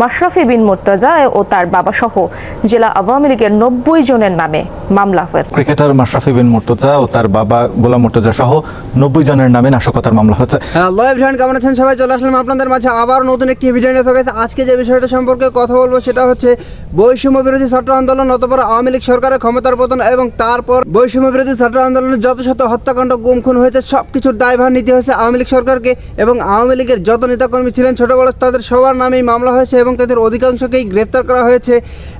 মাশরাফি বিন মুর্তজা ও তার বাবা সহ জেলা আওয়ামী লীগের নব্বই জনের নামে মামলা হয়েছে। ক্রিকেটার মাশরাফি বিন মুর্তজা ও তার বাবা গোলাম মুর্তজা সহ নব্বই জনের নামে নাশকতার মামলা হয়েছে। হ্যালো এভরিওয়ান কেমন আছেন সবাই? চলে আসলাম আপনাদের মাঝে আবার নতুন একটি ভিডিও নিয়ে। এসেছি। আজকে যে বিষয়টা সম্পর্কে কথা বলব সেটা হচ্ছে বৈষম্য বিরোধী ছাত্র আন্দোলন অতপর আওয়ামী লীগ সরকারের ক্ষমতার পতন এবং তারপর বৈষম্য বিরোধী ছাত্র আন্দোলনের যত শত হত্যাকাণ্ড গুম খুন হয়েছে সব কিছুর দায়ভার নিতে হয়েছে আওয়ামী লীগ সরকারকে এবং আওয়ামী লীগের যত নেতাকর্মী ছিলেন ছোট বড় তাদের সবার নামেই মামলা হয়েছে এবং তাদের অধিকাংশকেই গ্রেপ্তার করা হয়েছে।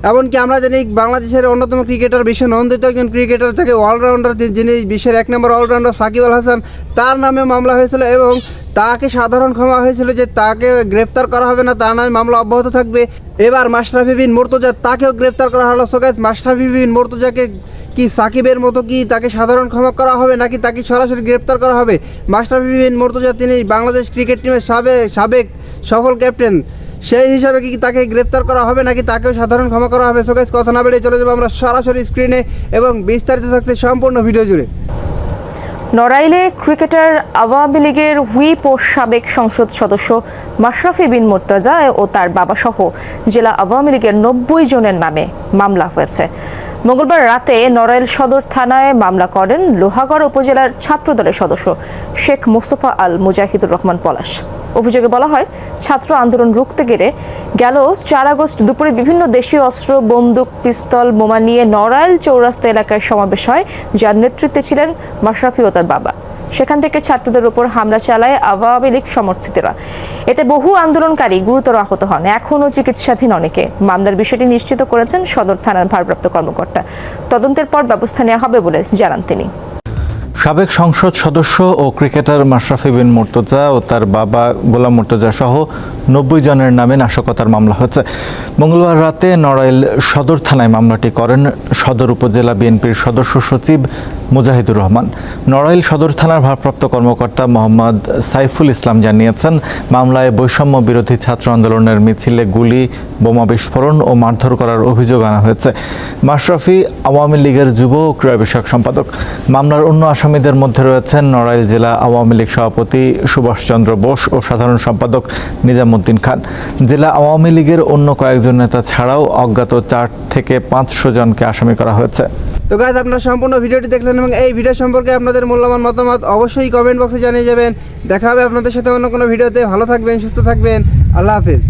এমনকি আমরা জানি বাংলাদেশের অন্যতম ক্রিকেটার বিশ্ব নন্দিত একজন ক্রিকেটার থেকে অলরাউন্ডার যিনি বিশ্বের এক নম্বর অলরাউন্ডার সাকিব আল হাসান, তার নামে মামলা হয়েছিল এবং তাকে সাধারণ ক্ষমা হয়েছিল যে তাকে গ্রেপ্তার করা হবে না, তার নামে মামলা অব্যাহত থাকবে। এবার মাশরাফি বিন মুর্তজা তাকেও গ্রেপ্তার করা হলো। সোগাইজ মাশরাফি বিন মুর্তজাকে কি সাকিবের মতো কি তাকে সাধারণ ক্ষমা করা হবে নাকি তাকে সরাসরি গ্রেপ্তার করা হবে? মাশরাফি বিন মুর্তজা, তিনি বাংলাদেশ ক্রিকেট টিমের সাবেক সাবেক সফল ক্যাপ্টেন। সেই হিসাবে কি তাকে গ্রেপ্তার করা হবে নাকি তাকেও সাধারণ ক্ষমা করা হবে? সোগাইজ কথা না বেরিয়ে চলে যাব আমরা সরাসরি স্ক্রিনে এবং বিস্তারিত থাকতে সম্পূর্ণ ভিডিও জুড়ে। নড়াইলে ক্রিকেটার আওয়ামী লীগের হুইপ ও সাবেক সংসদ সদস্য মাশরাফি বিন মুর্তজা ও তার বাবা সহ জেলা আওয়ামী লীগের নব্বই জনের নামে মামলা হয়েছে। মঙ্গলবার রাতে নড়াইল সদর থানায় মামলা করেন লোহাগড় উপজেলার ছাত্রদলের সদস্য শেখ মোস্তফা আল মুজাহিদুর রহমান পলাশ। অভিযোগে বলা হয়, ছাত্র আন্দোলন রুখতে গেলে গেল চার আগস্ট দুপুরে বিভিন্ন দেশীয় অস্ত্র, বন্দুক, পিস্তল, বোমা নিয়ে নড়াইল চৌরাস্তা এলাকায় সমাবেশ হয়, যার নেতৃত্বে ছিলেন মাশরাফি ও তার বাবা। সেখান থেকে ছাত্রদের উপর হামলা চালায় আওয়ামী লীগ সমর্থিতরা। এতে বহু আন্দোলনকারী গুরুতর আহত হন। এখনও চিকিৎসাধীন অনেকে। মামলার বিষয়টি নিশ্চিত করেছেন সদর থানার ভারপ্রাপ্ত কর্মকর্তা। তদন্তের পর ব্যবস্থা নেওয়া হবে বলে জানান তিনি। সাবেক সংসদ সদস্য ও ক্রিকেটার মাশরাফি বিন মুর্তজা ও তার বাবা গোলাম মুর্তজা সহ নব্বই জনের নামে নাশকতার মামলা হয়েছে। মঙ্গলবার রাতে নড়াইল সদর থানায় মামলাটি করেন সদর উপজেলা বিএনপির সদস্য সচিব মুজাহিদুর রহমান। নড়াইল সদর থানার ভারপ্রাপ্ত কর্মকর্তা মোহাম্মদ সাইফুল ইসলাম জানিয়েছেন, মামলায় বৈষম্য বিরোধী ছাত্র আন্দোলনের মিছিলে গুলি, বোমা বিস্ফোরণ ও মারধর করার অভিযোগ আনা হয়েছে। মাশরাফি আওয়ামী লীগের যুব ও ক্রীড়া বিষয়ক সম্পাদক। মামলার অন্য আসামিদের মধ্যে রয়েছেন নড়াইল জেলা আওয়ামী লীগ সভাপতি সুভাষচন্দ্র বোস ও সাধারণ সম্পাদক নিজামুদ্দিন খান। জেলা আওয়ামী লীগের অন্য কয়েকজন নেতা ছাড়াও অজ্ঞাত চার থেকে পাঁচশো জনকে আসামি করা হয়েছে। তো গাইজ আপনারা সম্পূর্ণ ভিডিওটি দেখলেন এবং এই ভিডিও সম্পর্কে আপনাদের মূল্যবান মতামত অবশ্যই কমেন্ট বক্সে জানিয়ে যাবেন। দেখা হবে আপনাদের সাথে অন্য কোনো ভিডিওতে। ভালো থাকবেন, সুস্থ থাকবেন। আল্লাহ হাফিজ।